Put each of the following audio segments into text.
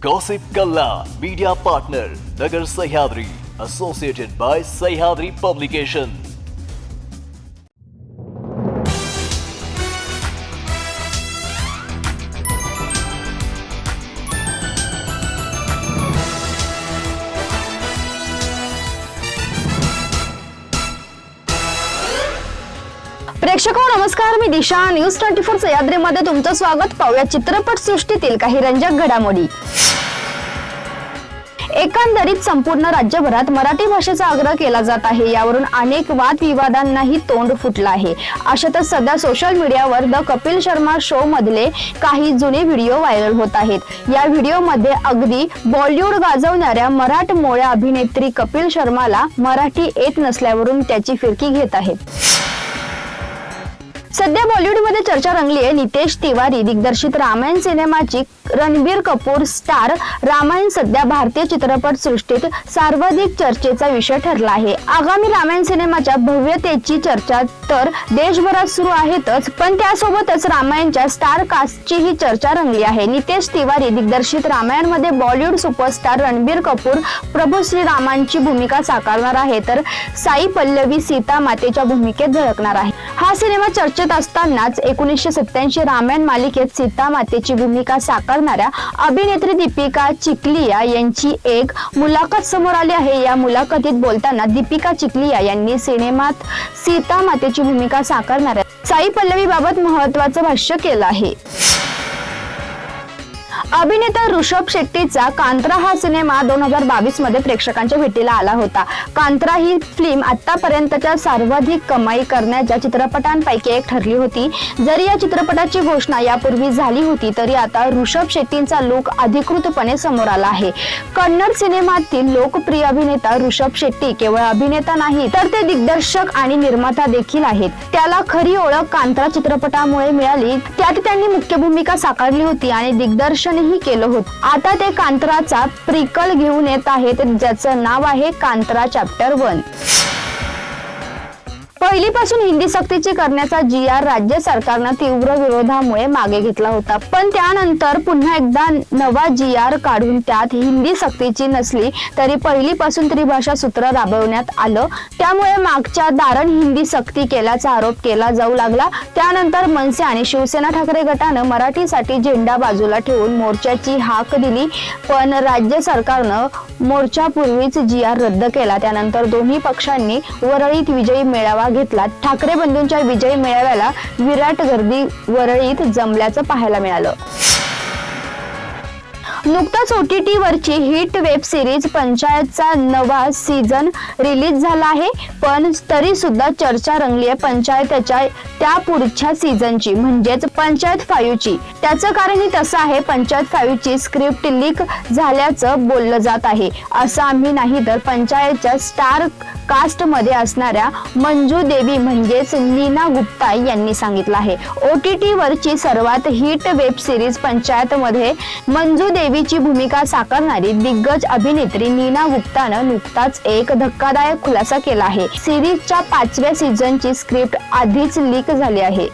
Gossip Kalla Media Partner Nagar Sahyadri Associated by Sahyadri Publication प्रेक्षको नमस्कार मी Disha news twenty four सह्याद्रीमध्ये तुमचं स्वागत पाहूया चित्रपट सृष्टीतील काही रंजक घडामोडी एकंदरीत संपूर्ण राज्यभरात मराठी भाषेचा आग्रह केला जात आहे. यावरून अनेक वादविवादांनाही तोंड फुटलं आहे. अशातच सध्या सोशल मीडियावर द कपिल शर्मा शो मधले काही जुने व्हिडिओ व्हायरल होत आहेत. या व्हिडिओमध्ये अगदी बॉलिवूड गाजवणाऱ्या मराठमोळ्या अभिनेत्री कपिल शर्माला मराठी येत नसल्यावरून त्याची फिरकी घेत आहेत. सध्या बॉलिवूडमध्ये चर्चा रंगली आहे नितेश तिवारी दिग्दर्शित रामायण सिनेमाची रणबीर कपूर स्टार रामायण सध्या भारतीय चित्रपट सृष्टीत सर्वाधिक चर्चेचा विषय ठरला आहे. आगामी रामायण सिनेमाच्या भव्यतेची चर्चा तर देशभरात सुरू आहेतच पण त्यासोबतच रामायणच्या स्टार कास्टचीही चर्चा रंगली आहे. नितेश तिवारी दिग्दर्शित रामायणमध्ये बॉलिवूड सुपरस्टार रणबीर कपूर प्रभू श्रीरामांची भूमिका साकारणार आहे तर साई पल्लवी सीता मातेच्या भूमिकेत झळकणार आहे. हा सिनेमा चर्चेत असतानाच एकोणीसशे सत्याऐंशी रामायण मालिकेत सीता मातेची भूमिका साकारणाऱ्या अभिनेत्री दीपिका चिखलिया यांची एक मुलाखत समोर आली आहे. या मुलाखतीत बोलताना दीपिका चिखलिया यांनी सिनेमात सीता मातेची भूमिका साकारणाऱ्या साई पल्लवी बाबत महत्वाचं भाष्य केलं आहे. अभिनेता ऋषभ शेट्टीचा कांत्रा हा सिनेमा दोन हजार बावीसमध्ये प्रेक्षकांच्या भेटीला आला होता. कांत्रा ही फिल्म आतापर्यंतच्या सर्वाधिक कमाई करण्याच्या चित्रपटांपैकी एक ठरली होती. जरी या चित्रपटाची घोषणा यापूर्वी झाली होती तरी आता ऋषभ शेट्टींचा लुक अधिकृतपणे समोर आला आहे. कन्नड सिनेमातील लोकप्रिय अभिनेता ऋषभ शेट्टी केवळ अभिनेता नाही तर ते दिग्दर्शक आणि निर्माता देखील आहेत. त्याला खरी ओळख कांत्रा चित्रपटामुळे मिळाली. त्यात त्यांनी मुख्य भूमिका साकारली होती आणि दिग्दर्शन दिग्दर्शनही केलं होतं. आता ते कांत्राचा प्रिकल घेऊन येत आहेत ज्याचं नाव आहे कांत्रा चॅप्टर वन पहिलीपासून हिंदी सक्तीची करण्याचा जी आर राज्य सरकारनं तीव्र विरोधामुळे मागे घेतला होता. पण त्यानंतर पुन्हा एकदा नवा जी आर काढून त्यात हिंदी सक्तीची नसली तरी पहिलीपासून त्रिभाषा सूत्र राबवण्यात आलं. त्यामुळे मागच्या दारण हिंदी सक्ती केल्याचा आरोप केला जाऊ लागला. त्यानंतर मनसे आणि शिवसेना ठाकरे गटानं मराठीसाठी झेंडा बाजूला ठेवून मोर्चाची हाक दिली. पण राज्य सरकारनं मोर्चापूर्वीच जी आर रद्द केला त्यानंतर दोन्ही पक्षांनी वरळीत विजयी मेळावा घेतला. ठाकरे बंधूंच्या विजयी मेळाव्याला विराट गर्दी वरळीत जमल्याचं पाहायला मिळालं. नुकताच ओ टी टी वरची हिट वेब सिरीज पंचायतचा नवा सीझन रिलीज झाला आहे. पण तरी सुद्धा चर्चा रंगली आहे पंचायतच्या त्या पुढच्या सीझनची म्हणजेच पंचायत फायूची त्याचं कारणही तसं आहे पंचायत फायूची स्क्रिप्ट लीक झाल्याचं बोललं जात आहे. असं आम्ही नाही तर पंचायतच्या स्टार कास्टमध्ये असणाऱ्या मंजू देवी म्हणजेच नीना गुप्ता यांनी सांगितलं आहे. ओ टी टीवरची सर्वात हिट वेब सिरीज पंचायत मध्ये मंजू देवीची भूमिका साकारणारी दिग्गज अभिनेत्री नीना गुप्तानं नुकताच एक धक्कादायक खुलासा केला आहे. सिरीजच्या पाचव्या सीझनची स्क्रिप्ट आधीच लीक झाली आहे.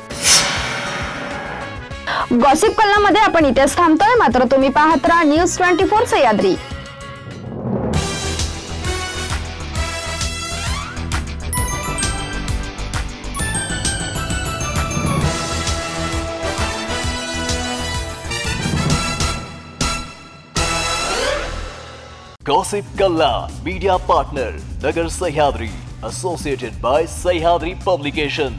गॉसिप कल्लामध्ये आपण इथेच थांबतोय. मात्र तुम्ही पाहत राहा news twenty four Sahyadri Gossip Kalla Media Partner Nagar Sahyadri Associated by Sahyadri Publication